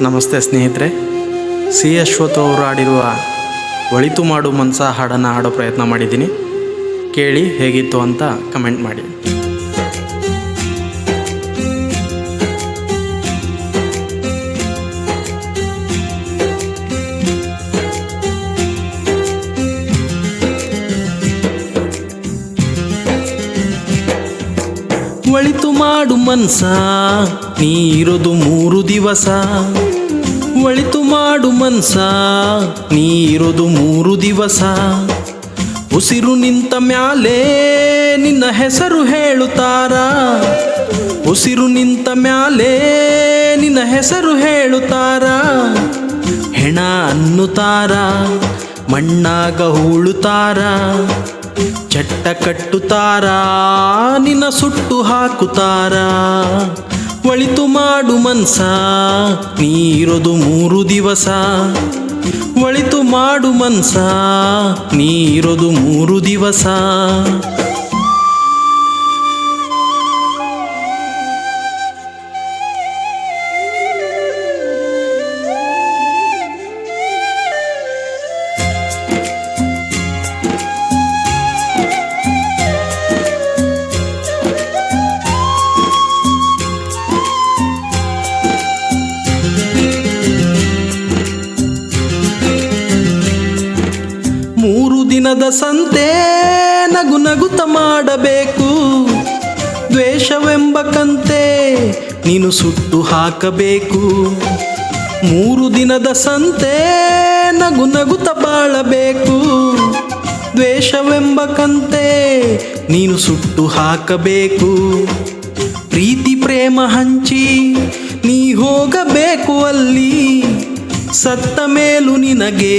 ನಮಸ್ತೆ ಸ್ನೇಹಿತರೆ. ಸಿ. ಅಶ್ವಥ್ ಅವರು ಆಡಿರುವ ಒಳಿತು ಮಾಡು ಮನ್ಸ ಹಾಡನ್ನು ಹಾಡೋ ಪ್ರಯತ್ನ ಮಾಡಿದ್ದೀನಿ. ಕೇಳಿ ಹೇಗಿತ್ತು ಅಂತ ಕಮೆಂಟ್ ಮಾಡಿ. ಒಳಿತು ಮಾಡು ಮನ್ಸ, ನೀರುದು ಮೂರು ದಿವಸ. ಒಳಿತು ಮಾಡು ಮನ್ಸ, ನೀರುದು ಮೂರು ದಿವಸ. ಉಸಿರು ನಿಂತ ಮ್ಯಾಲೆ ನಿನ್ನ ಹೆಸರು ಹೇಳುತ್ತಾರ. ಉಸಿರು ನಿಂತ ಮ್ಯಾಲೆ ನಿನ್ನ ಹೆಸರು ಹೇಳುತ್ತಾರ. ಹೆಣ ಅನ್ನುತ್ತಾರ, ಮಣ್ಣಾಗ ಹೂಳುತ್ತಾರ. ಚಟ್ಟ ಕಟ್ಟುತ್ತಾರ, ನಿನ್ನ ಸುಟ್ಟು ಹಾಕುತ್ತಾರ? ಒಳಿತು ಮಾಡು ಮನ್ಸ, ನೀರೋದು ಮೂರು ದಿವಸ. ಒಳಿತು ಮಾಡು ಮನ್ಸ, ನೀರೋದು ಮೂರು ದಿವಸ. ದಿನದ ಸಂತೆ ನಗು ನಗುತ ಮಾಡಬೇಕು. ದ್ವೇಷವೆಂಬ ಕಂತೆ ನೀನು ಸುಟ್ಟು ಹಾಕಬೇಕು. ಮೂರು ದಿನದ ಸಂತೆ ನಗು ನಗುತ ಬಾಳಬೇಕು. ದ್ವೇಷವೆಂಬ ಕಂತೆ ನೀನು ಸುಟ್ಟು ಹಾಕಬೇಕು. ಪ್ರೀತಿ ಪ್ರೇಮ ಹಂಚಿ ನೀ ಹೋಗಬೇಕು ಅಲ್ಲಿ. ಸತ್ತ ಮೇಲು ನಿನಗೆ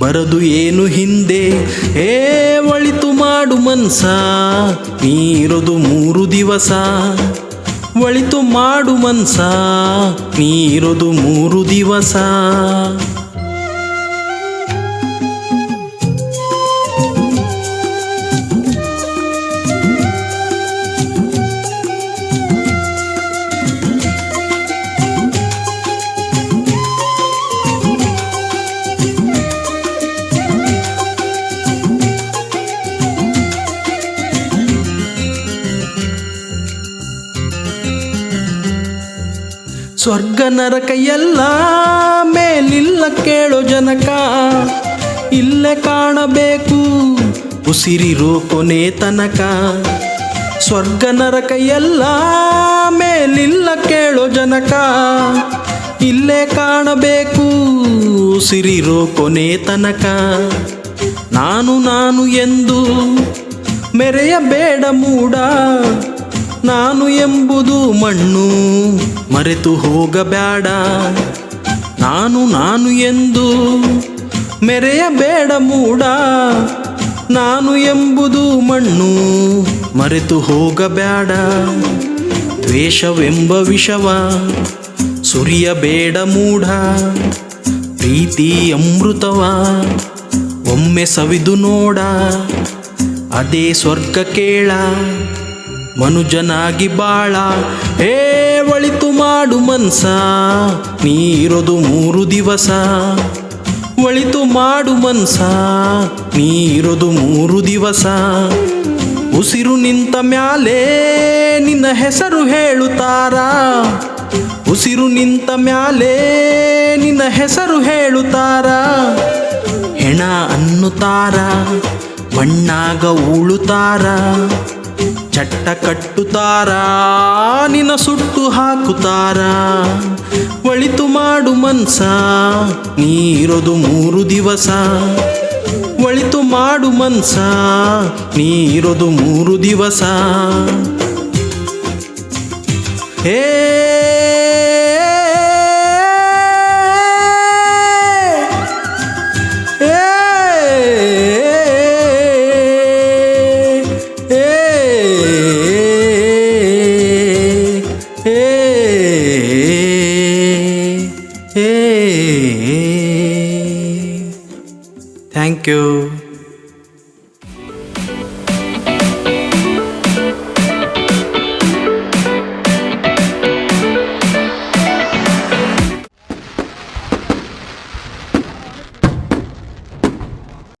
ಬರದು ಏನು ಹಿಂದೆ? ಏ, ಒಳಿತು ಮಾಡು ಮನ್ಸ, ನೀರದು ಮೂರು ದಿವಸ. ಒಳಿತು ಮಾಡು ಮನ್ಸ, ನೀರದು ಮೂರು ದಿವಸ. ಸ್ವರ್ಗ ನರಕ ಎಲ್ಲ ಮೇಲಿಲ್ಲ ಕೇಳೋ ಜನಕ. ಇಲ್ಲೇ ಕಾಣಬೇಕು ಉಸಿರಿರು ಕೊನೆ ತನಕ ಸ್ವರ್ಗ ನರಕ ಎಲ್ಲ ಮೇಲಿಲ್ಲ ಕೇಳೋ ಜನಕ. ಇಲ್ಲೇ ಕಾಣಬೇಕು ಉಸಿರಿರೋ ಕೊನೆ ತನಕ ನಾನು ನಾನು ಎಂದು ಮೆರೆಯಬೇಡ ಮೂಡ. ನಾನು ಎಂಬುದು ಮಣ್ಣು. ಮರೆತು ಹೋಗಬೇಡ. ನಾನು ನಾನು ಎಂದು ಮೆರೆಯಬೇಡ ಮೂಡ. ನಾನು ಎಂಬುದು ಮಣ್ಣು. ಮರೆತು ಹೋಗಬೇಡ. ದ್ವೇಷವೆಂಬ ವಿಷವ ಸುರಿಯಬೇಡ ಮೂಢ. ಪ್ರೀತಿ ಅಮೃತವ ಒಮ್ಮೆ ಸವಿದು ನೋಡ. ಅದೇ ಸ್ವರ್ಗ ಕೇಳ. ಮನುಜನಾಗಿ ಬಾಳ, ಹೇ ಒಳಿತು ಮಾಡು ಮನ್ಸ, ನೀರೋದು ಮೂರು ದಿವಸ. ಒಳಿತು ಮಾಡು ಮನ್ಸ, ನೀರೋದು ಮೂರು ದಿವಸ. ಉಸಿರು ನಿಂತ ಮ್ಯಾಲೆ ನಿನ್ನ ಹೆಸರು ಹೇಳುತ್ತಾರ. ಉಸಿರು ನಿಂತ ಮ್ಯಾಲೆ ನಿನ್ನ ಹೆಸರು ಹೇಳುತ್ತಾರ. ಹೆಣ ಅನ್ನುತ್ತಾರ, ಮಣ್ಣಾಗ ಉಳುತ್ತಾರ. ಚಟ್ಟ ಕಟ್ಟುತ್ತಾರ? ನಿನ ಸುಟ್ಟು ಹಾಕುತ್ತಾರ? ಒಳಿತು ಮಾಡು ಮನ್ಸ, ನೀರೋದು ಮೂರು ದಿವಸ. ಒಳಿತು ಮಾಡು ಮನ್ಸ, ನೀರೋದು ಮೂರು ದಿವಸ. ಹೇ Thank you.